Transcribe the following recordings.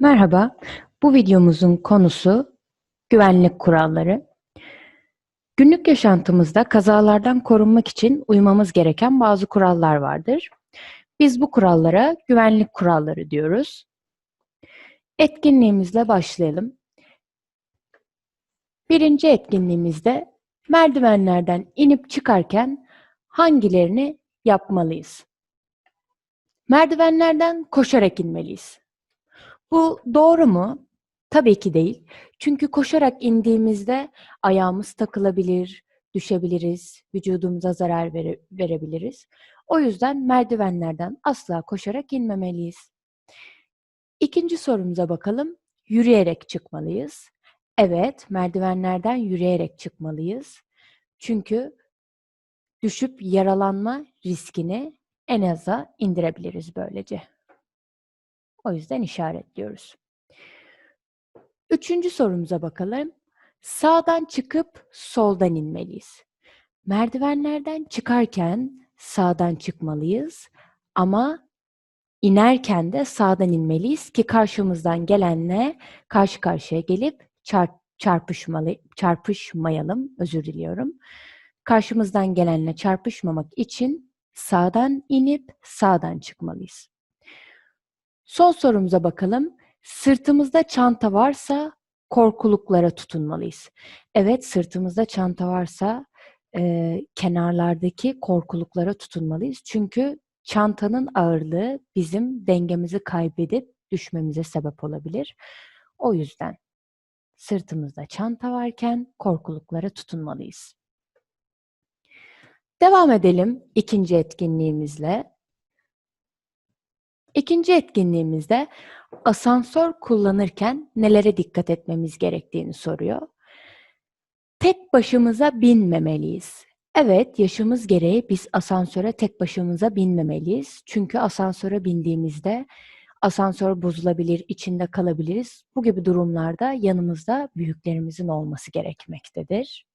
Merhaba, bu videomuzun konusu güvenlik kuralları. Günlük yaşantımızda kazalardan korunmak için uymamız gereken bazı kurallar vardır. Biz bu kurallara güvenlik kuralları diyoruz. Etkinliğimizle başlayalım. Birinci etkinliğimizde merdivenlerden inip çıkarken hangilerini yapmalıyız? Merdivenlerden koşarak inmeliyiz. Bu doğru mu? Tabii ki değil. Çünkü koşarak indiğimizde ayağımız takılabilir, düşebiliriz, vücudumuza zarar vere- verebiliriz. O yüzden merdivenlerden asla koşarak inmemeliyiz. İkinci sorumuza bakalım. Yürüyerek çıkmalıyız. Evet, merdivenlerden yürüyerek çıkmalıyız. Çünkü düşüp yaralanma riskini en aza indirebiliriz böylece. O yüzden işaretliyoruz. Üçüncü sorumuza bakalım. Sağdan çıkıp soldan inmeliyiz. Merdivenlerden çıkarken sağdan çıkmalıyız ama inerken de sağdan inmeliyiz ki karşımızdan gelenle karşı karşıya gelip çarp, çarpışmalı, çarpışmayalım, özür diliyorum. Karşımızdan gelenle çarpışmamak için sağdan inip sağdan çıkmalıyız. Son sorumuza bakalım. Sırtımızda çanta varsa korkuluklara tutunmalıyız. Evet, sırtımızda çanta varsa e, kenarlardaki korkuluklara tutunmalıyız. Çünkü çantanın ağırlığı bizim dengemizi kaybedip düşmemize sebep olabilir. O yüzden sırtımızda çanta varken korkuluklara tutunmalıyız. Devam edelim ikinci etkinliğimizle. İkinci etkinliğimizde asansör kullanırken nelere dikkat etmemiz gerektiğini soruyor. Tek başımıza binmemeliyiz. Evet, yaşımız gereği biz asansöre tek başımıza binmemeliyiz. Çünkü asansöre bindiğimizde asansör bozulabilir, içinde kalabiliriz. Bu gibi durumlarda yanımızda büyüklerimizin olması gerekmektedir.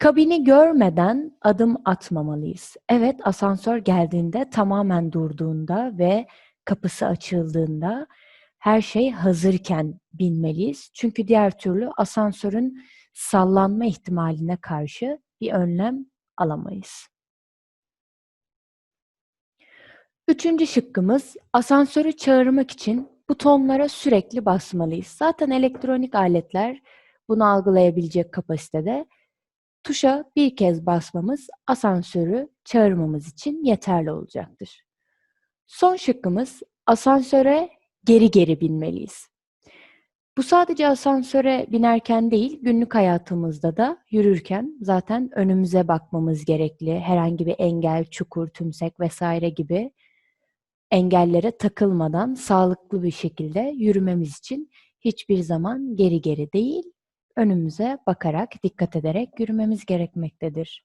Kabini görmeden adım atmamalıyız. Evet, asansör geldiğinde, tamamen durduğunda ve kapısı açıldığında her şey hazırken binmeliyiz. Çünkü diğer türlü asansörün sallanma ihtimaline karşı bir önlem alamayız. Üçüncü şıkkımız asansörü çağırmak için butonlara sürekli basmalıyız. Zaten elektronik aletler bunu algılayabilecek kapasitede. Tuşa bir kez basmamız asansörü çağırmamız için yeterli olacaktır. Son şıkkımız asansöre geri geri binmeliyiz. Bu sadece asansöre binerken değil, günlük hayatımızda da yürürken zaten önümüze bakmamız gerekli. Herhangi bir engel, çukur, tümsek vesaire gibi engellere takılmadan sağlıklı bir şekilde yürümemiz için hiçbir zaman geri geri değil, önümüze bakarak, dikkat ederek yürümemiz gerekmektedir.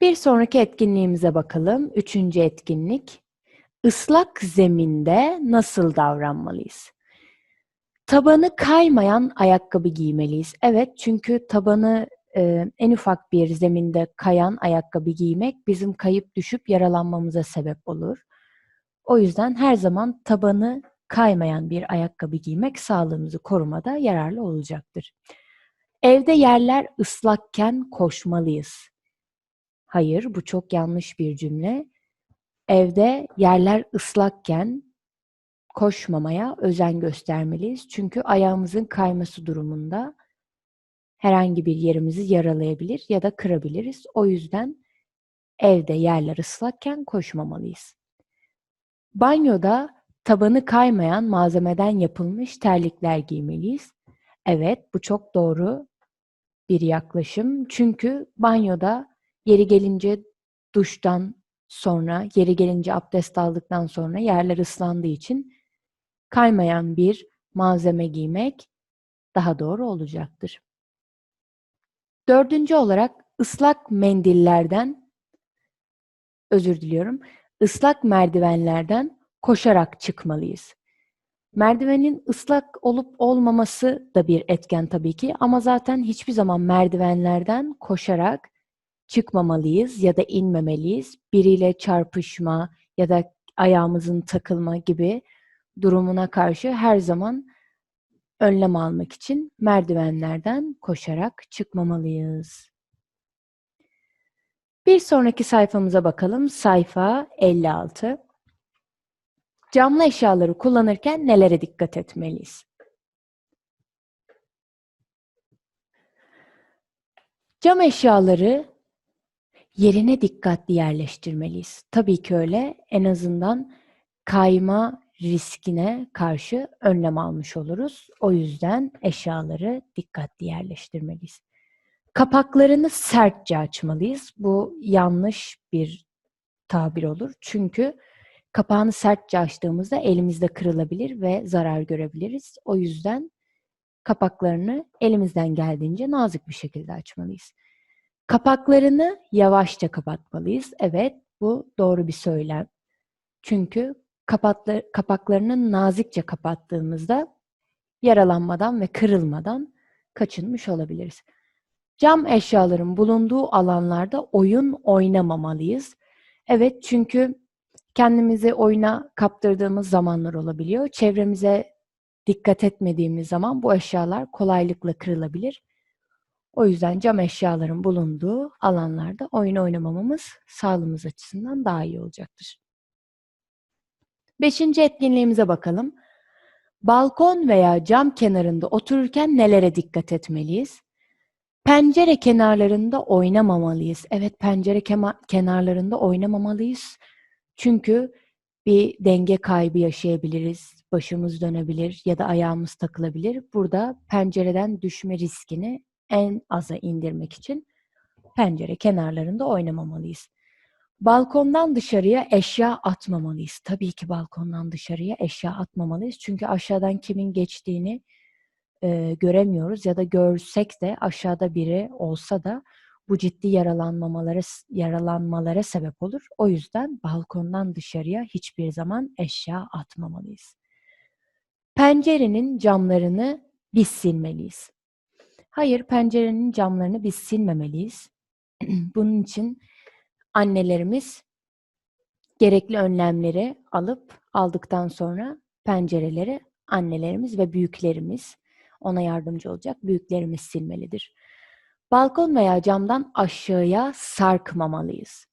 Bir sonraki etkinliğimize bakalım. Üçüncü etkinlik. Islak zeminde nasıl davranmalıyız? Tabanı kaymayan ayakkabı giymeliyiz. Evet, çünkü tabanı e, en ufak bir zeminde kayan ayakkabı giymek bizim kayıp düşüp yaralanmamıza sebep olur. O yüzden her zaman tabanı kaymayan bir ayakkabı giymek sağlığımızı korumada yararlı olacaktır. Evde yerler ıslakken koşmalıyız. Hayır, bu çok yanlış bir cümle. Evde yerler ıslakken koşmamaya özen göstermeliyiz. Çünkü ayağımızın kayması durumunda herhangi bir yerimizi yaralayabilir ya da kırabiliriz. O yüzden evde yerler ıslakken koşmamalıyız. Banyoda tabanı kaymayan malzemeden yapılmış terlikler giymeliyiz. Evet, bu çok doğru bir yaklaşım. Çünkü banyoda yeri gelince duştan sonra, yeri gelince abdest aldıktan sonra yerler ıslandığı için kaymayan bir malzeme giymek daha doğru olacaktır. Dördüncü olarak ıslak mendillerden, özür diliyorum, ıslak merdivenlerden koşarak çıkmalıyız. Merdivenin ıslak olup olmaması da bir etken tabii ki ama zaten hiçbir zaman merdivenlerden koşarak çıkmamalıyız ya da inmemeliyiz. Biriyle çarpışma ya da ayağımızın takılma gibi durumuna karşı her zaman önlem almak için merdivenlerden koşarak çıkmamalıyız. Bir sonraki sayfamıza bakalım. Sayfa 56. Camlı eşyaları kullanırken nelere dikkat etmeliyiz? Cam eşyaları yerine dikkatli yerleştirmeliyiz. Tabii ki öyle. En azından kayma riskine karşı önlem almış oluruz. O yüzden eşyaları dikkatli yerleştirmeliyiz. Kapaklarını sertçe açmalıyız. Bu yanlış bir tabir olur. Çünkü kapağını sertçe açtığımızda elimizde kırılabilir ve zarar görebiliriz. O yüzden kapaklarını elimizden geldiğince nazik bir şekilde açmalıyız. Kapaklarını yavaşça kapatmalıyız. Evet, bu doğru bir söylem. Çünkü kapaklar, kapaklarını nazikçe kapattığımızda yaralanmadan ve kırılmadan kaçınmış olabiliriz. Cam eşyaların bulunduğu alanlarda oyun oynamamalıyız. Evet çünkü kendimizi oyuna kaptırdığımız zamanlar olabiliyor. Çevremize dikkat etmediğimiz zaman bu eşyalar kolaylıkla kırılabilir. O yüzden cam eşyaların bulunduğu alanlarda oyun oynamamamız sağlığımız açısından daha iyi olacaktır. Beşinci etkinliğimize bakalım. Balkon veya cam kenarında otururken nelere dikkat etmeliyiz? Pencere kenarlarında oynamamalıyız. Evet pencere kenarlarında oynamamalıyız. Çünkü bir denge kaybı yaşayabiliriz. Başımız dönebilir ya da ayağımız takılabilir. Burada pencereden düşme riskini en aza indirmek için pencere kenarlarında oynamamalıyız. Balkondan dışarıya eşya atmamalıyız. Tabii ki balkondan dışarıya eşya atmamalıyız. Çünkü aşağıdan kimin geçtiğini e, göremiyoruz ya da görsek de aşağıda biri olsa da bu ciddi yaralanmamalara yaralanmalara sebep olur. O yüzden balkondan dışarıya hiçbir zaman eşya atmamalıyız. Pencerenin camlarını biz silmeliyiz. Hayır, pencerenin camlarını biz silmemeliyiz. Bunun için annelerimiz gerekli önlemleri alıp aldıktan sonra pencereleri annelerimiz ve büyüklerimiz ona yardımcı olacak büyüklerimiz silmelidir. Balkon veya camdan aşağıya sarkmamalıyız.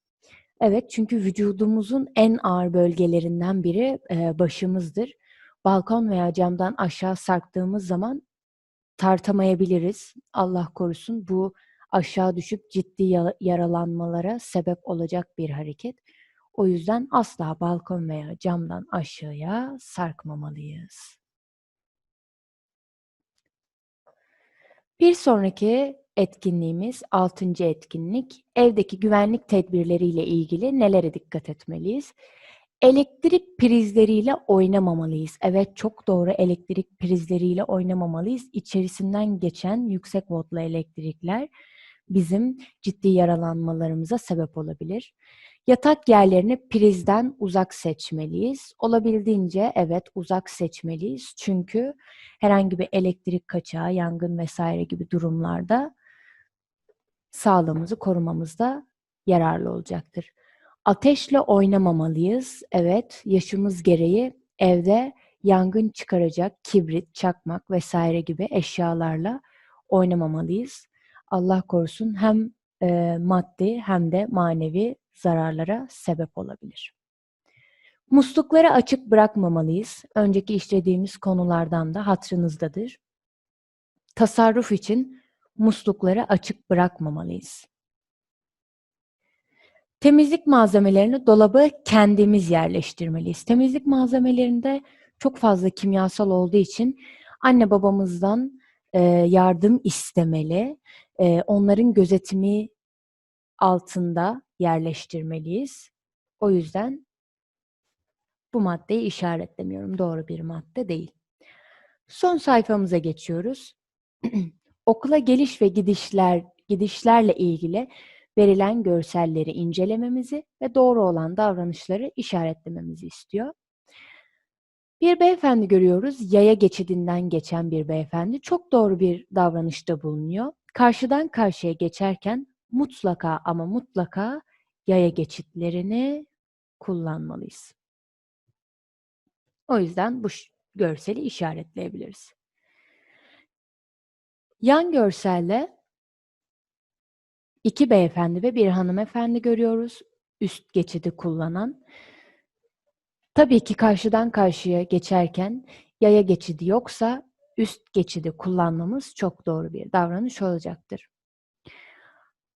Evet çünkü vücudumuzun en ağır bölgelerinden biri e, başımızdır. Balkon veya camdan aşağı sarktığımız zaman tartamayabiliriz. Allah korusun bu aşağı düşüp ciddi yaralanmalara sebep olacak bir hareket. O yüzden asla balkon veya camdan aşağıya sarkmamalıyız. Bir sonraki etkinliğimiz, altıncı etkinlik, evdeki güvenlik tedbirleriyle ilgili nelere dikkat etmeliyiz? Elektrik prizleriyle oynamamalıyız. Evet çok doğru elektrik prizleriyle oynamamalıyız. İçerisinden geçen yüksek voltlu elektrikler bizim ciddi yaralanmalarımıza sebep olabilir. Yatak yerlerini prizden uzak seçmeliyiz. Olabildiğince evet uzak seçmeliyiz. Çünkü herhangi bir elektrik kaçağı, yangın vesaire gibi durumlarda sağlığımızı korumamızda yararlı olacaktır. Ateşle oynamamalıyız. Evet, yaşımız gereği evde yangın çıkaracak kibrit, çakmak vesaire gibi eşyalarla oynamamalıyız. Allah korusun hem e, maddi hem de manevi zararlara sebep olabilir. Muslukları açık bırakmamalıyız. Önceki işlediğimiz konulardan da hatırınızdadır. Tasarruf için muslukları açık bırakmamalıyız. Temizlik malzemelerini dolaba kendimiz yerleştirmeliyiz. Temizlik malzemelerinde çok fazla kimyasal olduğu için anne babamızdan e, yardım istemeli. E, onların gözetimi altında yerleştirmeliyiz. O yüzden bu maddeyi işaretlemiyorum. Doğru bir madde değil. Son sayfamıza geçiyoruz. Okula geliş ve gidişler gidişlerle ilgili verilen görselleri incelememizi ve doğru olan davranışları işaretlememizi istiyor. Bir beyefendi görüyoruz. Yaya geçidinden geçen bir beyefendi. Çok doğru bir davranışta bulunuyor. Karşıdan karşıya geçerken mutlaka ama mutlaka yaya geçitlerini kullanmalıyız. O yüzden bu görseli işaretleyebiliriz. Yan görselde iki beyefendi ve bir hanımefendi görüyoruz. Üst geçidi kullanan. Tabii ki karşıdan karşıya geçerken yaya geçidi yoksa üst geçidi kullanmamız çok doğru bir davranış olacaktır.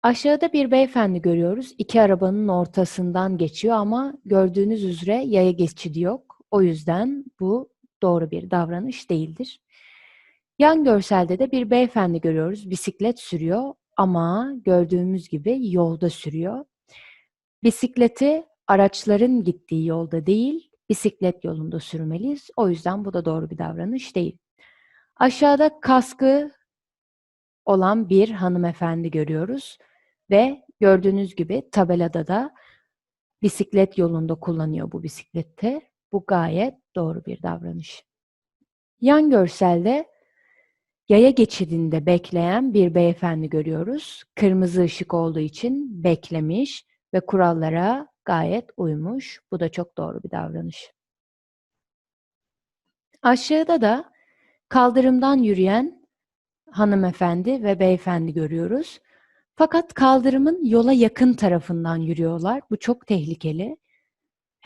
Aşağıda bir beyefendi görüyoruz. İki arabanın ortasından geçiyor ama gördüğünüz üzere yaya geçidi yok. O yüzden bu doğru bir davranış değildir. Yan görselde de bir beyefendi görüyoruz. Bisiklet sürüyor ama gördüğümüz gibi yolda sürüyor. Bisikleti araçların gittiği yolda değil, bisiklet yolunda sürmeliyiz. O yüzden bu da doğru bir davranış değil. Aşağıda kaskı olan bir hanımefendi görüyoruz ve gördüğünüz gibi tabelada da bisiklet yolunda kullanıyor bu bisikleti. Bu gayet doğru bir davranış. Yan görselde yaya geçidinde bekleyen bir beyefendi görüyoruz. Kırmızı ışık olduğu için beklemiş ve kurallara gayet uymuş. Bu da çok doğru bir davranış. Aşağıda da kaldırımdan yürüyen hanımefendi ve beyefendi görüyoruz. Fakat kaldırımın yola yakın tarafından yürüyorlar. Bu çok tehlikeli.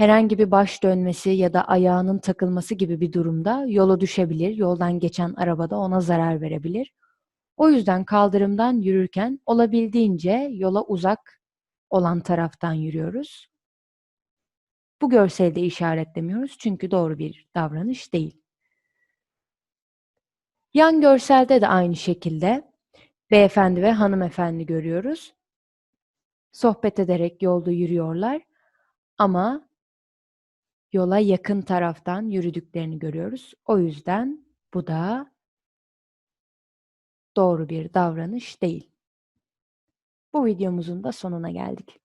Herhangi bir baş dönmesi ya da ayağının takılması gibi bir durumda yola düşebilir. Yoldan geçen arabada ona zarar verebilir. O yüzden kaldırımdan yürürken olabildiğince yola uzak olan taraftan yürüyoruz. Bu görselde işaretlemiyoruz çünkü doğru bir davranış değil. Yan görselde de aynı şekilde beyefendi ve hanımefendi görüyoruz. Sohbet ederek yolda yürüyorlar ama yola yakın taraftan yürüdüklerini görüyoruz. O yüzden bu da doğru bir davranış değil. Bu videomuzun da sonuna geldik.